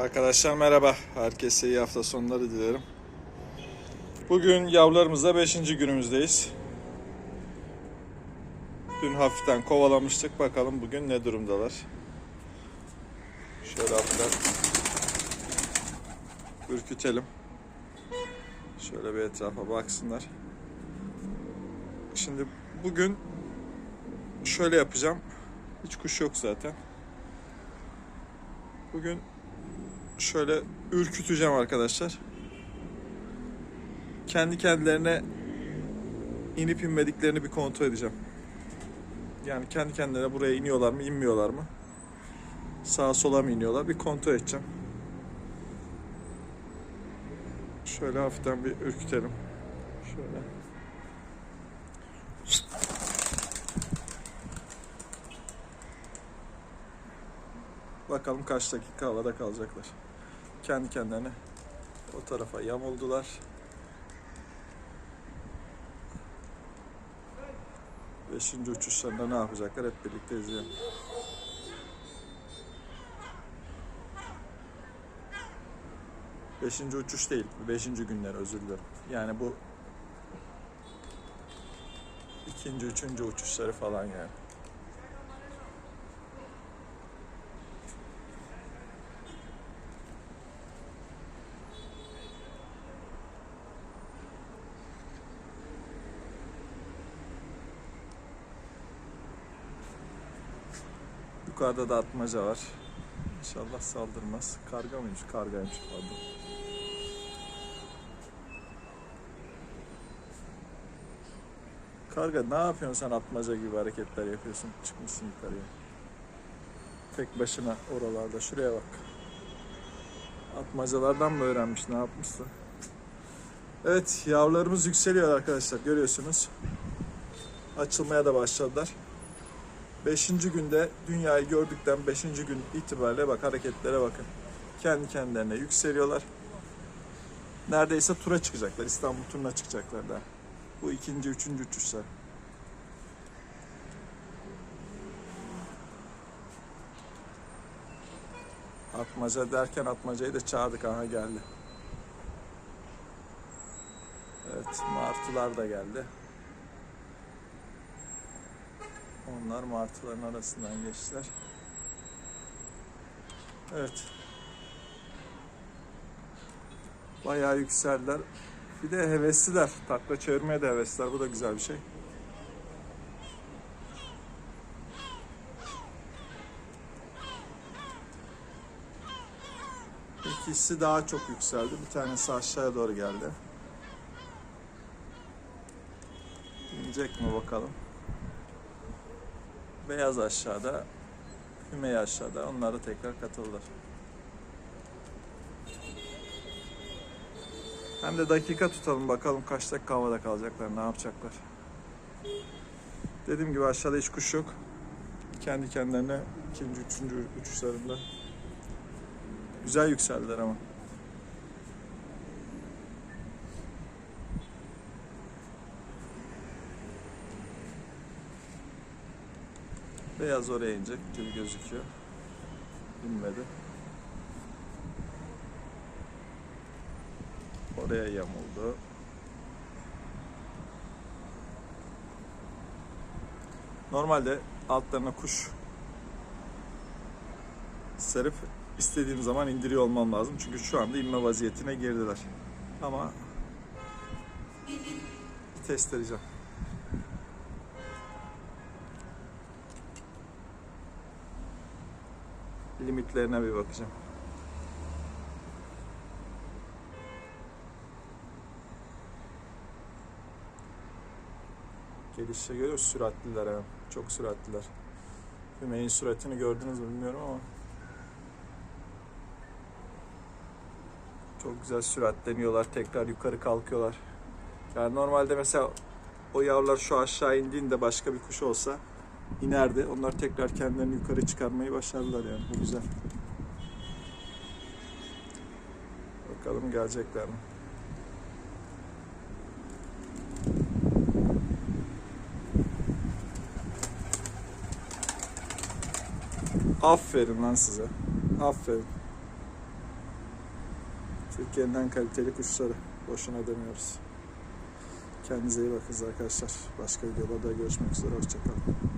Arkadaşlar merhaba. Herkese iyi hafta sonları dilerim. Bugün yavrularımızla 5. günümüzdeyiz. Dün hafiften kovalamıştık. Bakalım bugün ne durumdalar. Şöyle hafiften ürkütelim. Şöyle bir etrafa baksınlar. Şimdi bugün şöyle yapacağım. Hiç kuş yok zaten. Bugün şöyle ürküteceğim arkadaşlar. Kendi kendilerine inip inmediklerini bir kontrol edeceğim. Yani kendi kendilerine buraya iniyorlar mı, inmiyorlar mı? Sağa sola mı iniyorlar? Bir kontrol edeceğim. Şöyle hafiften bir ürkütelim. Şöyle. Bakalım kaç dakika havada kalacaklar. Kendi kendilerine o tarafa yamuldular. Beşinci uçuşlarında ne yapacaklar hep birlikte izleyelim. Beşinci uçuş değil, beşinci günler özür dilerim. Yani bu ikinci, üçüncü uçuşları falan yani. Yukarıda da atmaca var. İnşallah saldırmaz. Karga mıymış? Kargaymış pardon. Karga ne yapıyorsun sen atmaca gibi hareketler yapıyorsun. Çıkmışsın yukarıya. Tek başına oralarda. Şuraya bak. Atmacalardan mı öğrenmiş ne yapmışsa. Evet yavrularımız yükseliyor arkadaşlar görüyorsunuz. Açılmaya da başladılar. Beşinci günde dünyayı gördükten beşinci gün itibariyle bak hareketlere bakın. Kendi kendilerine yükseliyorlar. Neredeyse tura çıkacaklar. İstanbul turuna çıkacaklar daha. Bu ikinci, üçüncü uçuşlar. Atmaca derken atmacayı da çağırdık. Aha geldi. Evet, martılar da geldi. Onlar martıların arasından geçtiler. Evet. Bayağı yükseldiler. Bir de hevesliler. Takla çevirmeye de hevesliler. Bu da güzel bir şey. İkisi daha çok yükseldi. Bir tanesi aşağıya doğru geldi. İnecek mi bakalım. Beyaz aşağıda, Hümey aşağıda. Onlar da tekrar katıldılar. Hem de dakika tutalım bakalım kaç dakika havada kalacaklar, ne yapacaklar. Dediğim gibi aşağıda hiç kuş yok. Kendi kendilerine ikinci, üçüncü uçuşlarında. Güzel yükseldiler ama. Beyaz oraya inecek gibi gözüküyor. İnmedi. Oraya yamuldu. Normalde altlarına kuş serip istediğim zaman indiriyor olmam lazım. Çünkü şu anda inme vaziyetine girdiler. Ama test edeceğim. Limitlerine bir bakacağım. Gelişe göre süratliler hem. Çok süratliler. Hümey'in süratini gördünüz mü bilmiyorum ama çok güzel süratleniyorlar. Tekrar yukarı kalkıyorlar. Yani normalde mesela o yavrular şu aşağı indiğinde başka bir kuş olsa inerdi. Onlar tekrar kendilerini yukarı çıkarmayı başardılar yani. Bu güzel. Bakalım gelecekler mi? Aferin lan size. Aferin. Türkiye'nin en kaliteli kuşları. Boşuna demiyoruz. Kendinize iyi bakın arkadaşlar. Başka videolarda görüşmek üzere. Hoşçakalın.